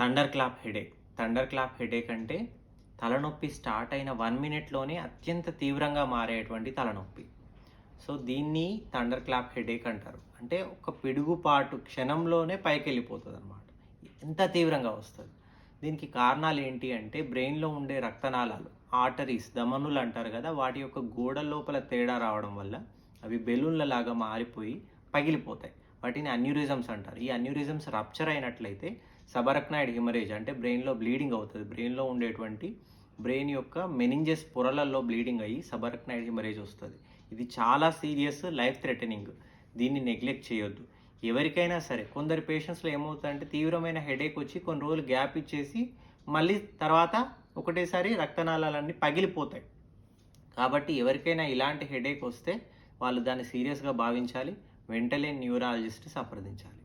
Thunder clap headache thunder clap headache అంటే తలనొప్పి start అయిన వన్ మినిట్లోనే అత్యంత తీవ్రంగా మారేటువంటి తలనొప్పి. సో దీన్ని థండర్ క్లాప్ హెడేక్ అంటారు. అంటే ఒక పిడుగుపాటు క్షణంలోనే పైకి వెళ్ళిపోతుంది అనమాట ఎంత తీవ్రంగా వస్తుంది? దీనికి కారణాలు ఏంటి అంటే బ్రెయిన్లో ఉండే రక్తనాళాలు ఆర్టరీస్ దమనులు అంటారు కదా వాటి యొక్క గోడ లోపల తేడా రావడం వల్ల అవి బెలూన్ల లాగా మారిపోయి పగిలిపోతాయి. వాటిని అన్యూరిజమ్స్ అంటారు. ఈ అన్యూరిజమ్స్ రప్చర్ అయినట్లయితే సబరక్నాయిడ్ హిమరేజ్ అంటే బ్రెయిన్లో బ్లీడింగ్ అవుతుంది. బ్రెయిన్లో ఉండేటువంటి బ్రెయిన్ యొక్క మెనింజెస్ పొరలలో బ్లీడింగ్ అయ్యి సబరక్నాయిడ్ హిమరేజ్ వస్తుంది. ఇది చాలా సీరియస్ లైఫ్ థ్రెటనింగ్ దీన్ని నెగ్లెక్ట్ చేయొద్దు. ఎవరికైనా సరే కొందరు పేషెంట్స్లో ఏమవుతుందంటే తీవ్రమైన హెడేక్ వచ్చి కొన్ని రోజులు గ్యాప్ ఇచ్చేసి మళ్ళీ తర్వాత ఒకటేసారి రక్తనాళాలన్నీ పగిలిపోతాయి. కాబట్టి ఎవరికైనా ఇలాంటి హెడేక్ వస్తే వాళ్ళు దాన్ని సీరియస్గా భావించాలి. వెంటనే న్యూరాలజిస్ట్ సంప్రదించాలి.